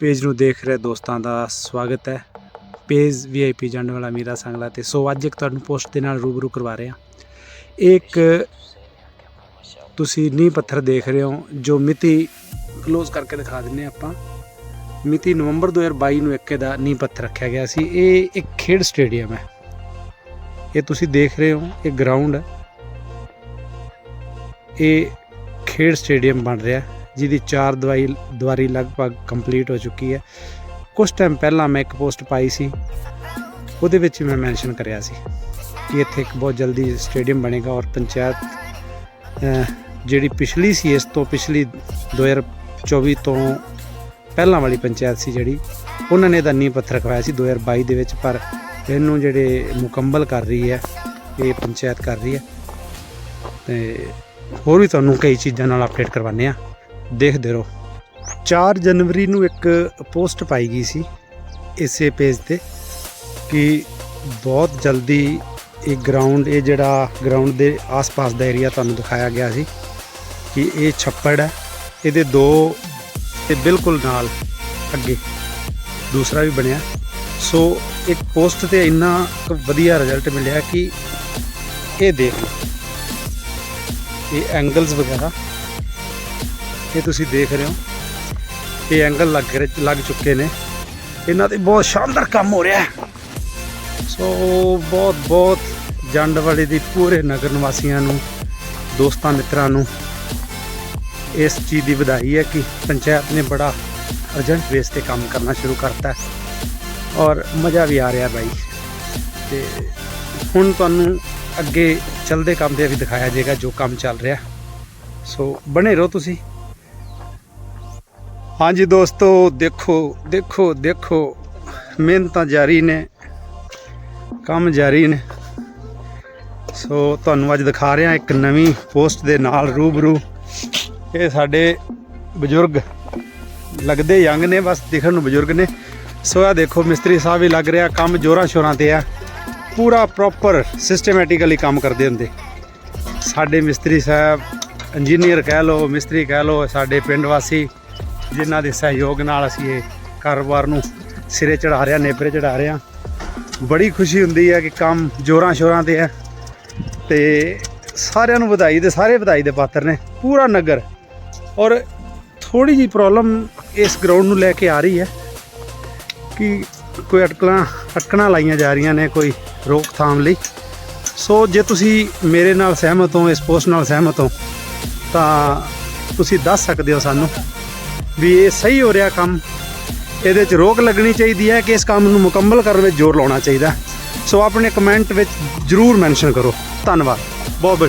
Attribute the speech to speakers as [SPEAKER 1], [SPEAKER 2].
[SPEAKER 1] Page ਨੂੰ ਦੇਖ ਰਹੇ ਦੋਸਤਾਂ ਦਾ ਸਵਾਗਤ ਹੈ। ਪੇਜ ਵੀਆਈਪੀ ਜਾਣ ਵਾਲਾ ਮੀਰਾ ਸੰਗਲਾ ਤੇ ਸੋ ਅੱਜ ਇੱਕ ਤੁਹਾਨੂੰ ਪੋਸਟ ਦੇ ਨਾਲ ਰੂਬਰੂ ਕਰਵਾ ਰਹੇ ਹਾਂ। ਇਹ ਇੱਕ ਤੁਸੀਂ ਨੀਂਹ ਪੱਥਰ ਦੇਖ ਰਹੇ ਹੋ ਜੋ ਮਿਤੀ ক্লোਜ਼ ਕਰਕੇ ਦਿਖਾ ਦਿੰਨੇ ਆਪਾਂ। ਮਿਤੀ ਨਵੰਬਰ 2022 ਨੂੰ ਇੱਕ ਦਾ ਨੀਂਹ ਪੱਥਰ ਰੱਖਿਆ ਗਿਆ ਸੀ। ਇਹ ਇੱਕ ਖੇਡ ਸਟੇਡੀਅਮ ਹੈ। ਇਹ ਤੁਸੀਂ ਦੇਖ ਰਹੇ ਹੋ ਇਹ ਗਰਾਊਂਡ ਹੈ। ਇਹ ਖੇਡ ਸਟੇਡੀਅਮ ਬਣ ਰਿਹਾ ਹੈ, ਜਿਹਦੀ ਚਾਰ ਦਵਾਈ ਦੁਆਰੀ ਲਗਭਗ ਕੰਪਲੀਟ ਹੋ ਚੁੱਕੀ ਹੈ। ਕੁਝ ਟਾਈਮ ਪਹਿਲਾਂ ਮੈਂ ਇੱਕ ਪੋਸਟ ਪਾਈ ਸੀ। ਉਹਦੇ ਵਿੱਚ ਮੈਂ ਮੈਂਸ਼ਨ ਕਰਿਆ ਸੀ ਕਿ ਇੱਥੇ ਇੱਕ ਬਹੁਤ ਜਲਦੀ ਸਟੇਡੀਅਮ ਬਣੇਗਾ ਔਰ ਪੰਚਾਇਤ ਜਿਹੜੀ ਪਿਛਲੀ ਸੀ, ਇਸ ਤੋਂ ਪਿਛਲੀ 2024 ਤੋਂ ਪਹਿਲਾਂ ਵਾਲੀ ਪੰਚਾਇਤ ਸੀ ਜਿਹੜੀ, ਉਹਨਾਂ ਨੇ ਇਹਦਾ ਨੀਂਹ ਪੱਥਰ ਰਖਵਾਇਆ ਸੀ 2022 ਦੇ ਵਿੱਚ। ਪਰ ਇਹਨੂੰ ਜਿਹੜੇ ਮੁਕੰਮਲ ਕਰ ਰਹੀ ਹੈ, ਇਹ ਪੰਚਾਇਤ ਕਰ ਰਹੀ ਹੈ। ਤੇ ਹੋਰ ਵੀ ਤੁਹਾਨੂੰ ਕਈ ਚੀਜ਼ਾਂ ਨਾਲ ਅਪਡੇਟ ਕਰਵਾਉਂਦੇ ਆ ਦੇਖਦੇ ਰਹੋ। 4 ਜਨਵਰੀ ਨੂੰ ਇੱਕ ਪੋਸਟ ਪਾਈ ਗਈ ਸੀ ਇਸੇ ਪੇਜ ਤੇ ਕਿ ਬਹੁਤ ਜਲਦੀ ਇਹ ਗਰਾਊਂਡ ਇਹ ਜਿਹੜਾ ਗਰਾਊਂਡ ਦੇ ਆਸ-ਪਾਸ ਦਾ ਏਰੀਆ ਤੁਹਾਨੂੰ ਦਿਖਾਇਆ ਗਿਆ ਸੀ ਕਿ ਇਹ ਛੱਪੜ ਹੈ, ਇਹਦੇ ਦੋ ਤੇ ਬਿਲਕੁਲ ਨਾਲ ਅੱਗੇ ਦੂਸਰਾ ਵੀ ਬਣਿਆ। ਸੋ ਇੱਕ ਪੋਸਟ ਤੇ ਇੰਨਾ ਕੁ ਵਧੀਆ ਰਿਜ਼ਲਟ ਮਿਲਿਆ ਕਿ ਇਹ ਦੇਖ ਲਓ। ਇਹ ਐਂਗਲਸ ਵਗੈਰਾ ਇਹ ਤੁਸੀਂ ਦੇਖ ਰਹੇ ਹੋ। ਇਹ ਐਂਗਲ ਲੱਗ ਰਹੇ ਲੱਗ ਚੁੱਕੇ ਨੇ। ਇਹਨਾਂ ਤੇ ਬਹੁਤ ਸ਼ਾਨਦਾਰ ਕੰਮ ਹੋ ਰਿਹਾ ਸੋ ਬਹੁਤ ਬਹੁਤ ਜੰਡ ਵਾਲੇ ਦੀ ਪੂਰੇ ਨਗਰ ਨਿਵਾਸੀਆਂ ਨੂੰ, ਦੋਸਤਾਂ ਮਿੱਤਰਾਂ ਨੂੰ ਇਸ ਚੀਜ਼ ਦੀ ਵਧਾਈ ਹੈ ਕਿ ਪੰਚਾਇਤ ਨੇ ਬੜਾ ਅਰਜੈਂਟ ਬੇਸ ਤੇ ਕੰਮ ਕਰਨਾ ਸ਼ੁਰੂ ਕਰਤਾ ਔਰ ਮਜ਼ਾ ਵੀ ਆ ਰਿਹਾ ਬਾਈ। ਤੇ ਹੁਣ ਤੁਹਾਨੂੰ ਅੱਗੇ ਚੱਲਦੇ ਕੰਮ ਤੇ ਵੀ ਦਿਖਾਇਆ ਜਾਏਗਾ ਜੋ ਕੰਮ ਚੱਲ ਰਿਹਾ। ਸੋ ਬਣੇ ਰਹੋ ਤੁਸੀਂ। ਹਾਂਜੀ ਦੋਸਤੋ, ਦੇਖੋ ਦੇਖੋ ਦੇਖੋ। ਮਿਹਨਤਾਂ ਜਾਰੀ ਨੇ, ਕੰਮ ਜਾਰੀ ਨੇ। ਸੋ ਤੁਹਾਨੂੰ ਅੱਜ ਦਿਖਾ ਰਿਹਾ ਇੱਕ ਨਵੀਂ ਪੋਸਟ ਦੇ ਨਾਲ ਰੂਬਰੂ। ਇਹ ਸਾਡੇ ਬਜ਼ੁਰਗ ਲੱਗਦੇ ਯੰਗ ਨੇ, ਬਸ ਦਿਖਣ ਨੂੰ ਬਜ਼ੁਰਗ ਨੇ। ਸੋ ਆ ਦੇਖੋ, ਮਿਸਤਰੀ ਸਾਹਿਬ ਵੀ ਲੱਗ ਰਿਹਾ, ਕੰਮ ਜੋਰਾਂ ਸ਼ੋਰਾਂ ਤੇ ਆ। ਪੂਰਾ ਪ੍ਰੋਪਰ ਸਿਸਟਮੈਟਿਕਲੀ ਕੰਮ ਕਰਦੇ ਹੁੰਦੇ। ਸਾਡੇ ਮਿਸਤਰੀ ਸਾਹਿਬ ਇੰਜੀਨੀਅਰ ਕਹਿ ਲਓ, ਮਿਸਤਰੀ ਕਹਿ ਲਓ, ਸਾਡੇ ਪਿੰਡ ਵਾਸੀ ਜਿਨ੍ਹਾਂ ਦੇ ਸਹਿਯੋਗ ਨਾਲ ਅਸੀਂ ਇਹ ਕਾਰੋਬਾਰ ਨੂੰ ਸਿਰੇ ਚੜਾ ਰਿਹਾ ਨੇਪਰੇ ਚੜਾ ਰਿਹਾ ਬੜੀ ਖੁਸ਼ੀ ਹੁੰਦੀ ਹੈ ਕਿ ਕੰਮ ਜੋਰਾਂ ਸ਼ੋਰਾਂ ਤੇ ਹੈ ਤੇ ਸਾਰਿਆਂ ਨੂੰ ਵਧਾਈ ਦੇ, ਸਾਰੇ ਵਧਾਈ ਦੇ ਪਾਤਰ ਨੇ, ਪੂਰਾ ਨਗਰ। ਔਰ ਥੋੜੀ ਜੀ ਪ੍ਰੋਬਲਮ ਇਸ ਗਰਾਊਂਡ ਨੂੰ ਲੈ ਕੇ ਆ ਰਹੀ ਹੈ ਕਿ ਕੋਈ ਅਟਕਲਾਂ, ਅਟਕਣਾ ਲਾਈਆਂ ਜਾ ਰਹੀਆਂ ਨੇ ਕੋਈ ਰੋਕਥਾਮ ਲਈ। ਸੋ ਜੇ ਤੁਸੀਂ ਮੇਰੇ ਨਾਲ ਸਹਿਮਤ ਹੋ, ਇਸ ਪੋਸਟ ਨਾਲ ਸਹਿਮਤ ਹੋ, ਤਾਂ ਤੁਸੀਂ ਦੱਸ ਸਕਦੇ ਹੋ ਸਾਨੂੰ ਵੀ ਇਹ ਸਹੀ ਹੋ ਰਿਹਾ ਕੰਮ। ਇਹਦੇ 'ਚ ਰੋਕ ਲੱਗਣੀ ਚਾਹੀਦੀ ਹੈ ਕਿ ਇਸ ਕੰਮ ਨੂੰ ਮੁਕੰਮਲ ਕਰਨ ਵਿੱਚ ਜ਼ੋਰ ਲਾਉਣਾ ਚਾਹੀਦਾ ਸੋ ਆਪਣੇ ਕਮੈਂਟ ਵਿੱਚ ਜਰੂਰ ਮੈਂਸ਼ਨ ਕਰੋ। ਧੰਨਵਾਦ। ਬਹੁਤ ਬਹੁਤ ਸ਼ੁਕਰੀਆ।